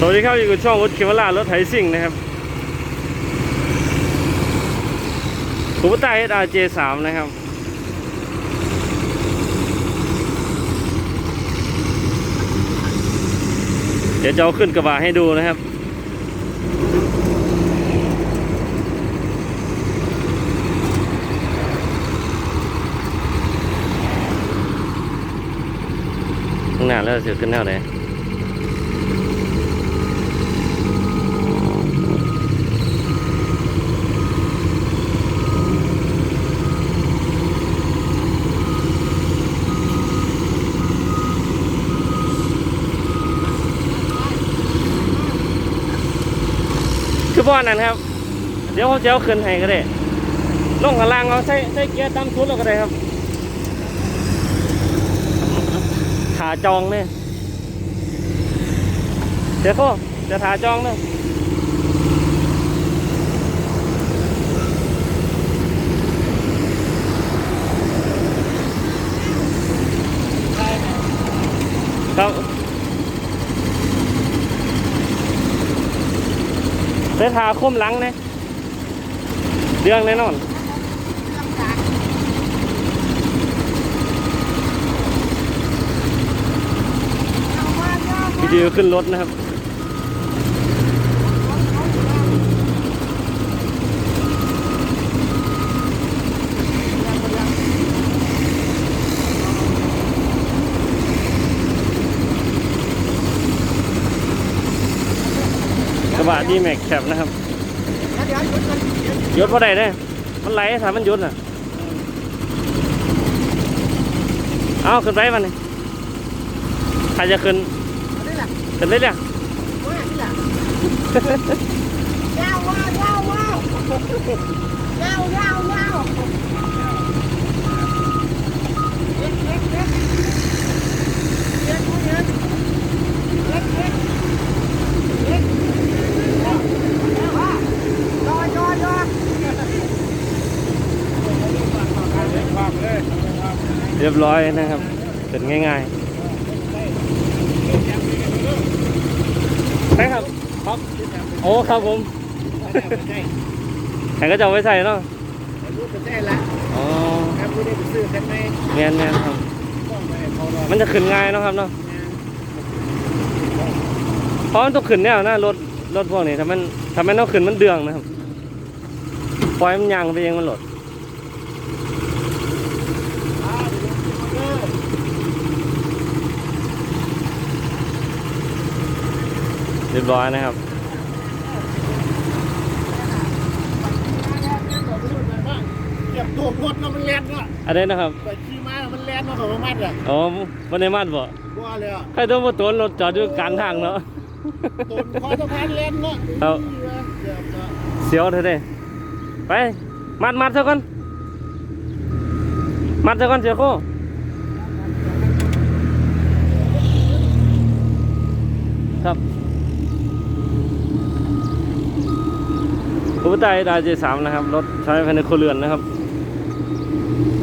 สวัสดีครับอยู่กับช่องวุฒิเคมลารถไถซิ่งนะครับคูปต้าเอสอาร์เจสามนะครับ เดี๋ยวจะเอาขึ้นกระบะให้ดูนะครับข้างหน้าแล้วเสือขึ้นแนวไหน คือบ่อนั้นครับ เดี๋ยวเขาจะเอาขึ้นให้ก็ได้ลงข้างล่างเอาใส่ใส่เกียร์ตามชุดเราก็ได้ครับขาจองเนี่ยเดี๋ยวก็จะขาจองเนี่ย ครับไปทาคมหลังเนี่ยเรื่องแน่นอนวิดีโอขึ้นรถนะครับ บะดีแม็กแคปนะครับเดี๋ยวหยุดก่อนเดี๋ยวยศพอไดเนี่ยมันไหลถามมันยศอะเอาขึ้นไปมันนี่ใครจะขึ้นขึ้นได้เนี่ยยาวว้าวยาวว้าวยาวยาวยาว เรียบร้อยนะครับเป็นง่ายๆใช่ครับครับโอ้ครับผมแต่ก็จะเอาไว้ใส่เนาะรู้จะได้ละอ๋อครับผู้ได้ไปซื้อกันไหมเนียนเนียนครับ มันจะขึ้นง่ายเนาะครับเนาะเพราะมันต้องขึ้นแนวนะรถรถพวกนี้ถ้ามันถ้ามันต้องขึ้นมันเดืองนะครับปล่อยมันยางไปเองมันหลด เรียบร้อยนะครับเก็บตัวรถเนาะมันแล่นเนาะอันนี้นะครับไปขี่ม้ามันแล่นเนาะของมันอะอ๋อวันในมัดบ่ว่าเลยอะใครต้องมาตัวรถจอดอยู่กลางทางเนาะต้นคอสะพานแล่นเนาะเอาเก็บเนาะเสียวเถอะเด้ไป มัดมัดซะก่อนมัดซะก่อนเสียโคครับ อุปไตดาเจสามนะครับ รถใช้ภายในครัวเรือนนะครับ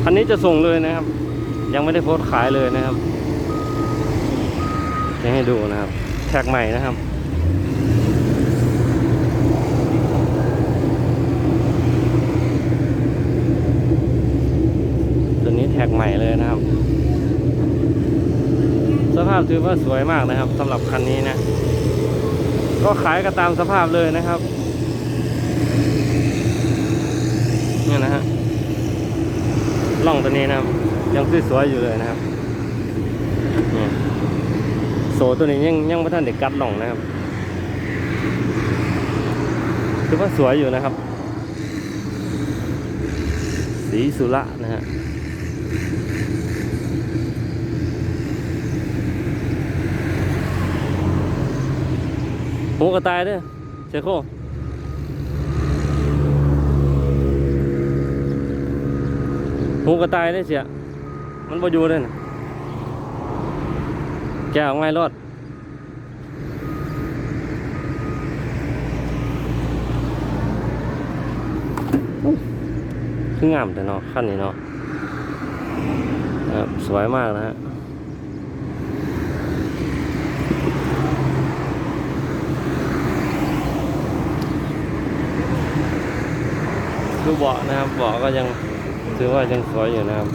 คันนี้จะส่งเลยนะครับ ยังไม่ได้โพสขายเลยนะครับจะให้ดูนะครับ แท็กใหม่นะครับตัวนี้แท็กใหม่เลยนะครับ สภาพถือว่าสวยมากนะครับสำหรับคันนี้นะก็ขายก็ตามสภาพเลยนะครับเนี่นะฮะล่องตัวนี้นะยังสวยๆอยู่เลยนะครับโซตัวนี้ยังยังไม่ทันเด็กกัดล่องนะครับถือว่าสวยอยู่นะครับ สีสุระนะฮะหูกระต่ายเด้อเชโค หมูกระต่ายได้เสีย มันบ่อยู่เลยนะแกออกไม่รอดคืองามแต่เนาะขั้นนี้เนาะครับสวยมากนะฮะดูเบาะนะครับเบาะก็ยัง ถือว่ายังสวยอยู่นะครับ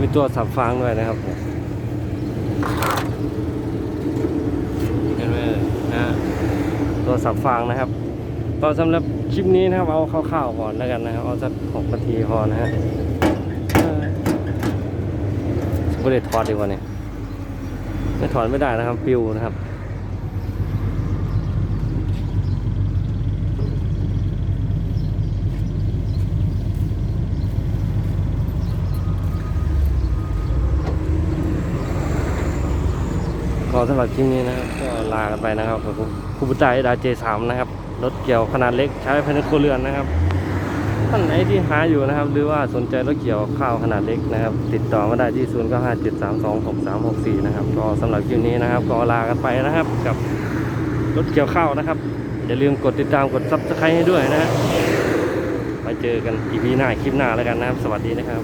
มีตัวสับฟางด้วยนะครับผมเห็นไหมนะฮะตัวสับฟางนะครับก็สำหรับคลิปนี้นะครับเอาคร่าวๆก่อนแล้วกันนะครับเอาสักหกนาทีพอนะฮะเออ ไม่ได้ถอดดีกว่านี่ไม่ถอดไม่ได้นะครับปิวนะครับก็สำหรับคลิปนี้นะครับก็ลากันไปนะครับกับคูบุตายดาเจสามนะครับรถเกี่ยวขนาดเล็กใช้ภายในครัวเรือนนะครับ ท่านไหนที่หาอยู่นะครับ หรือว่าสนใจรถเกี่ยวข้าวขนาดเล็กนะครับ ติดต่อมาได้ที่0 9 5 7 3 2 6 3 6 4นะครับก็สำหรับคลิปนี้นะครับก็ลากันไปนะครับ กับรถเกี่ยวข้าวนะครับ อย่าลืมกดติดตามกดซับสไครต์ให้ด้วยนะฮะไปเจอกันอีพีหน้าคลิปหน้าแล้วกันนะครับ สวัสดีนะครับ